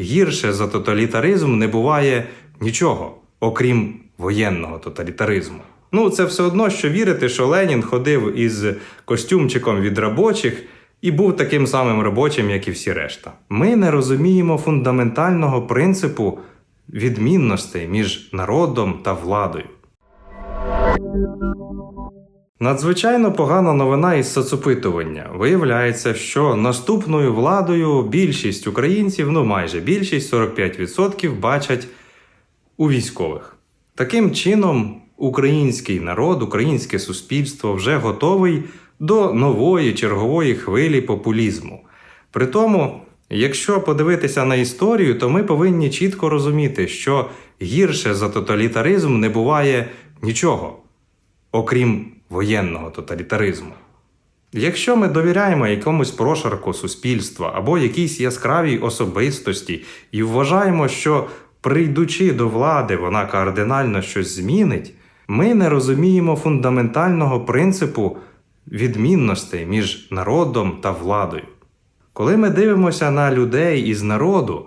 Гірше за тоталітаризм не буває нічого, окрім воєнного тоталітаризму. Ну, це все одно, що вірити, що Ленін ходив із костюмчиком від робочих і був таким самим робочим, як і всі решта. Ми не розуміємо фундаментального принципу відмінностей між народом та владою. Надзвичайно погана новина із соцопитування. Виявляється, що наступною владою більшість українців, ну майже більшість, 45% бачать у військових. Таким чином, український народ, українське суспільство вже готовий до нової чергової хвилі популізму. При тому, якщо подивитися на історію, то ми повинні чітко розуміти, що гірше за тоталітаризм не буває нічого, окрім воєнного тоталітаризму. Якщо ми довіряємо якомусь прошарку суспільства або якійсь яскравій особистості і вважаємо, що прийдучи до влади, вона кардинально щось змінить, ми не розуміємо фундаментального принципу відмінностей між народом та владою. Коли ми дивимося на людей із народу,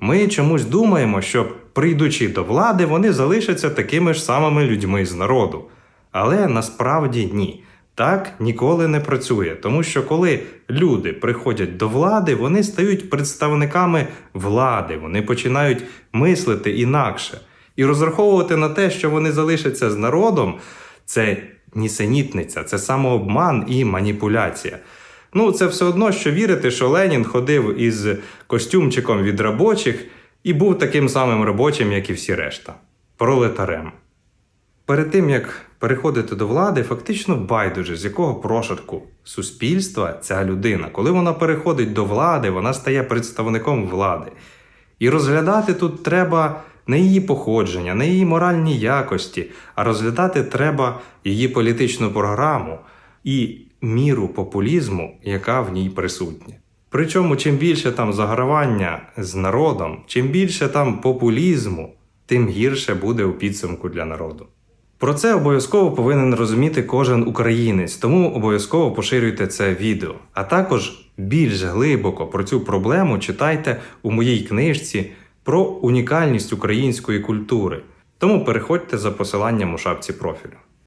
ми чомусь думаємо, що прийдучи до влади, вони залишаться такими ж самими людьми з народу. Але насправді ні. Так ніколи не працює, тому що коли люди приходять до влади, вони стають представниками влади, вони починають мислити інакше. І розраховувати на те, що вони залишаться з народом, це нісенітниця, це самообман і маніпуляція. Ну, це все одно, що вірити, що Ленін ходив із костюмчиком від робочих і був таким самим робочим, як і всі решта. Пролетарем. Перед тим як переходити до влади, фактично байдуже, з якого прошарку суспільства ця людина. Коли вона переходить до влади, вона стає представником влади. І розглядати тут треба не її походження, не її моральні якості, а розглядати треба її політичну програму і міру популізму, яка в ній присутня. Причому, чим більше там загравання з народом, чим більше там популізму, тим гірше буде у підсумку для народу. Про це обов'язково повинен розуміти кожен українець, тому обов'язково поширюйте це відео. А також більш глибоко про цю проблему читайте у моїй книжці про унікальність української культури. Тому переходьте за посиланням у шапці профілю.